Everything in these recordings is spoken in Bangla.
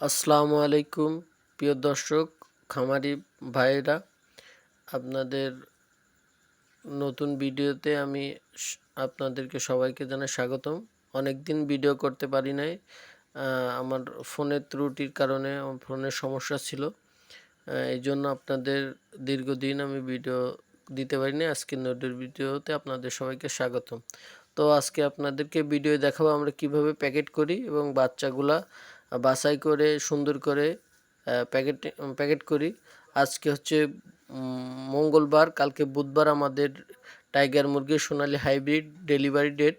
আসসালামু আলাইকুম, প্রিয় দর্শক, খামারি ভাইয়েরা। আপনাদের নতুন ভিডিওতে আমি আপনাদেরকে সবাইকে জানাই স্বাগতম। অনেক দিন ভিডিও করতে পারি নাই। আমার ফোনের ত্রুটির কারণে আমার ফোনের সমস্যা ছিল। এই জন্য আপনাদের দীর্ঘদিন আমি ভিডিও দিতে পারিনি আজকে নোটের ভিডিওতে আপনাদের সবাইকে স্বাগতম। তো আজকে আপনাদেরকে ভিডিও দেখাবো আমরা কীভাবে প্যাকেট করি এবং বাচ্চাগুলা বাছাই করে, সুন্দর করে প্যাকেট প্যাকেট করি। আজকে হচ্ছে মঙ্গলবার, কালকে বুধবার আমাদের টাইগার মুরগির সোনালি হাইব্রিড ডেলিভারি ডেট।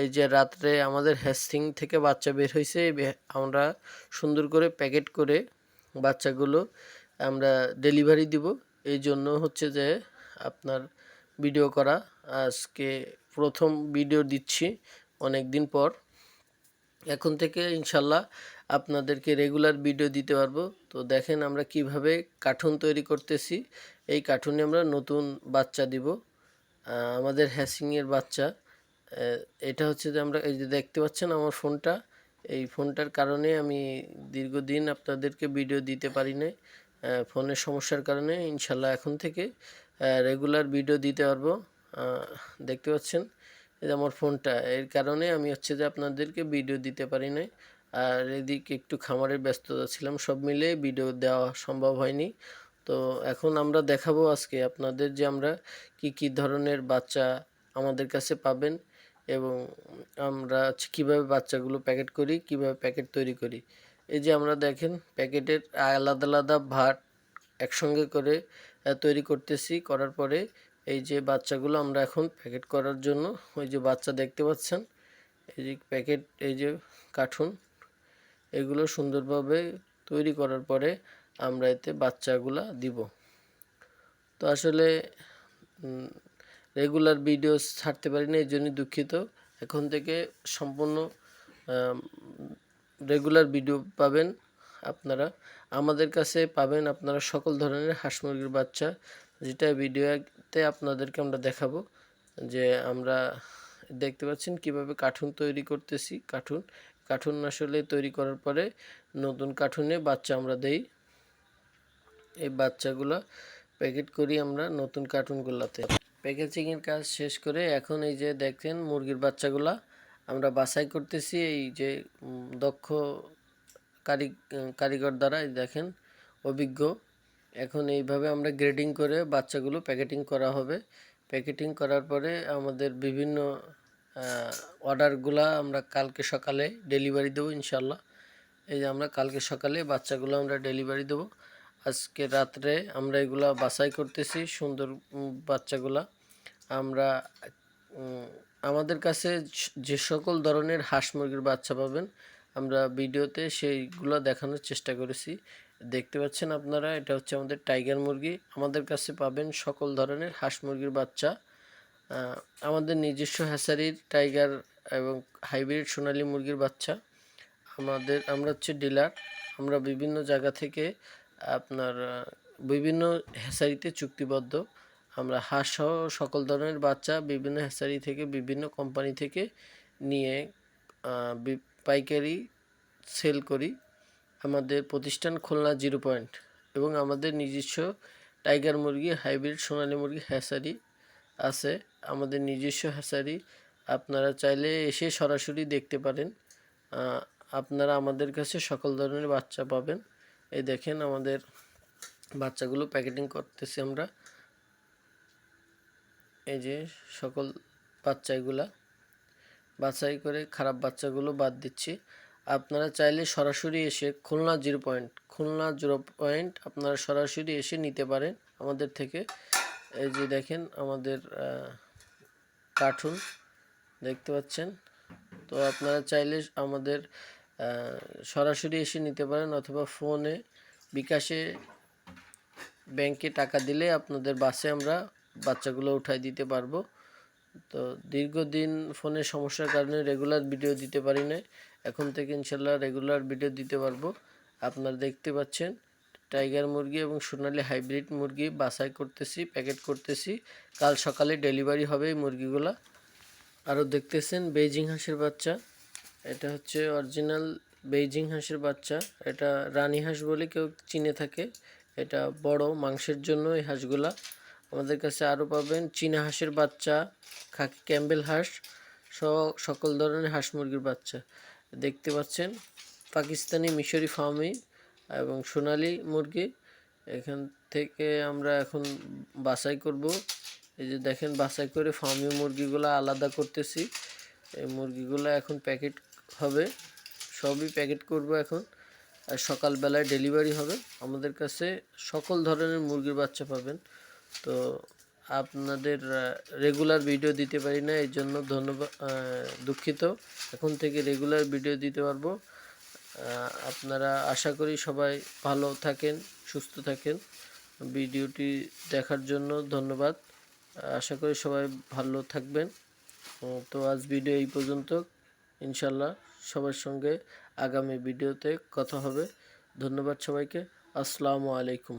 এই যে রাত্রে আমাদের হ্যাসিং থেকে বাচ্চা বের হয়েছে আমরা সুন্দর করে প্যাকেট করে বাচ্চাগুলো আমরা ডেলিভারি দিব। এই জন্য হচ্ছে যে আপনার ভিডিও করা, আজকে প্রথম ভিডিও দিচ্ছি অনেক দিন পর। এখন থেকে ইনশাল্লাহ আপনাদেরকে রেগুলার ভিডিও দিতে পারব। তো দেখেন আমরা কীভাবে কার্টুন তৈরি করতেছি। এই কার্টুনে আমরা নতুন বাচ্চা দিব। আমাদের হ্যাসিংয়ের বাচ্চা। এটা হচ্ছে যে আমরা এই যে দেখতে পাচ্ছেন আমার ফোনটা। এই ফোনটার কারণে আমি দীর্ঘদিন আপনাদেরকে ভিডিও দিতে পারি নাই। ফোনের সমস্যার কারণে ইনশাল্লাহ এখন থেকে রেগুলার ভিডিও দিতে পারব। দেখতে পাচ্ছেন? এই আমার ফোনটা। এর কারণে আমি হচ্ছে যে আপনাদেরকে ভিডিও দিতে পারি নাই। আর এদিকে একটু খামারের ব্যস্ততা ছিলাম, সব মিলে ভিডিও দেওয়া সম্ভব হয়নি। তো এখন আমরা দেখাবো আজকে আপনাদের যে আমরা কি কি ধরনের বাচ্চা আমাদের কাছে পাবেন এবং আমরা কীভাবে বাচ্চাগুলো প্যাকেট করি, কীভাবে প্যাকেট তৈরি করি। এই যে আমরা দেখেন প্যাকেটের আলাদা আলাদা ভাট একসঙ্গে করে তৈরি করতেছি। করার পরে এই যে বাচ্চাগুলো আমরা এখন প্যাকেট করার জন্য, ওই যে বাচ্চা দেখতে পাচ্ছেন, এই যে প্যাকেট, এই যে কার্টুন। এগুলো সুন্দরভাবে তৈরি করার পরে আমরা এতে বাচ্চাগুলা দিব। তো আসলে রেগুলার ভিডিও ছাড়তে পারি না এই জন্যই দুঃখিত। এখন থেকে সম্পূর্ণ রেগুলার ভিডিও পাবেন আপনারা। আমাদের কাছে পাবেন আপনারা সকল ধরনের হাঁস মুরগির বাচ্চা। যেটা ভিডিওতে আপনাদেরকে আমরা দেখাবো যে আমরা দেখতে পাচ্ছেন কীভাবে কার্টুন তৈরি করতেছি। কার্টুন কার্টুন আসলে তৈরি করার পরে নতুন কার্টুনে বাচ্চা আমরা দেই। এই বাচ্চাগুলো প্যাকেট করি আমরা নতুন কার্টুনগুলোতে। প্যাকেজিংয়ের কাজ শেষ করে এখন এই যে দেখেন মুরগির বাচ্চাগুলা আমরা বাছাই করতেছি, এই যে দক্ষ কারি, কারিগর দ্বারা দেখেন অভিজ্ঞ। এখন এইভাবে আমরা গ্রেডিং করে বাচ্চাগুলো প্যাকেটিং করা হবে। প্যাকেটিং করার পরে আমাদের বিভিন্ন অর্ডারগুলা আমরা কালকে সকালে ডেলিভারি দেবো ইনশাল্লাহ এই যে আমরা কালকে সকালে বাচ্চাগুলো আমরা ডেলিভারি দেবো। আজকে রাত্রে আমরা এগুলা বাছাই করতেছি, সুন্দর বাচ্চাগুলা। আমরা আমাদের কাছে যে সকল ধরনের হাঁস মুরগির বাচ্চা পাবেন, আমরা ভিডিওতে সেইগুলো দেখানোর চেষ্টা করেছি। দেখতে পাচ্ছেন আপনারা, এটা হচ্ছে আমাদের টাইগার মুরগি। আমাদের কাছে পাবেন সকল ধরনের হাঁস মুরগির বাচ্চা। আমাদের নিজস্ব হ্যাসারির টাইগার এবং হাইব্রিড সোনালী মুরগির বাচ্চা। আমাদের, আমরা হচ্ছে ডিলার। আমরা বিভিন্ন জায়গা থেকে আপনার বিভিন্ন হ্যাসারিতে চুক্তিবদ্ধ। আমরা হাঁস সহ সকল ধরনের বাচ্চা বিভিন্ন হ্যাসারি থেকে, বিভিন্ন কোম্পানি থেকে নিয়ে পাইকারি সেল করি। আমাদের প্রতিষ্ঠান খুলনা জিরো পয়েন্ট এবং আমাদের নিজস্ব টাইগার মুরগি, হাইব্রিড সোনালী মুরগি, হ্যাসারি আছে, আমাদের নিজস্ব হ্যাসারি আপনারা চাইলে এসে সরাসরি দেখতে পারেন। আপনারা আমাদের কাছে সকল ধরনের বাচ্চা পাবেন। এই দেখেন আমাদের বাচ্চাগুলো প্যাকেটিং করতেছি আমরা। এই যে সকল বাচ্চাগুলা। বাছাই করে খারাপ বাচ্চাগুলো বাদ দিচ্ছি। আপনারা চাইলে সরাসরি এসে Khulna zero point, Khulna zero point আপনারা সরাসরি এসে নিতে পারেন আমাদের থেকে। এই যে দেখেন আমাদের কার্টুন দেখতে পাচ্ছেন। তো আপনারা চাইলে আমাদের সরাসরি এসে নিতে পারেন অথবা ফোনে বিকাশে ব্যাংকে টাকা দিলে আপনাদের বাসে আমরা বাচ্চাগুলো উঠাই দিতে পারব। তো দীর্ঘদিন ফোনের সমস্যার কারণে রেগুলার ভিডিও দিতে পারি না এখন থেকে ইনশাল্লাহ রেগুলার ভিডিও দিতে পারব। আপনারা দেখতে পাচ্ছেন। টাইগার মুরগি এবং সোনালি হাইব্রিড মুরগি বাছাই করতেছি, প্যাকেট করতেছি। কাল সকালে ডেলিভারি হবে এই মুরগিগুলা। আরও দেখতেছেন বেজিং হাঁসের বাচ্চা। এটা হচ্ছে অরিজিনাল বেইজিং হাঁসের বাচ্চা। এটা রানী হাঁস বলে কেউ চিনে থাকে। এটা বড় মাংসের জন্য এই হাঁসগুলা। আমাদের কাছে আরও পাবেন চীনা হাঁসের বাচ্চা, খাকি ক্যাম্বেল হাঁস সহ সকল ধরনের হাঁস মুরগির বাচ্চা। দেখতে পাচ্ছেন, পাকিস্তানি মিশরি ফার্মি এবং সোনালি মুরগি, এখান থেকে আমরা এখন বাছাই করব। এই যে দেখেন, বাছাই করে ফার্মি মুরগিগুলো আলাদা করতেছি। এই মুরগিগুলো এখন প্যাকেট হবে। সবই প্যাকেট করব এখন। আর সকালবেলায় ডেলিভারি হবে। আমাদের কাছে সকল ধরনের মুরগির বাচ্চা পাবেন। তো আপনাদের রেগুলার ভিডিও দিতে পারি না এই জন্য ধন্যবাদ দুঃখিত। এখন থেকে রেগুলার ভিডিও দিতে পারব। আপনারা আশা করি সবাই ভালো থাকেন, সুস্থ থাকেন। ভিডিওটি দেখার জন্য ধন্যবাদ। আশা করি সবাই ভালো থাকবেন। তো আজ ভিডিও এই পর্যন্ত। ইনশাল্লাহ সবার সঙ্গে আগামী ভিডিওতে কথা হবে। ধন্যবাদ সবাইকে। আসসালামু আলাইকুম।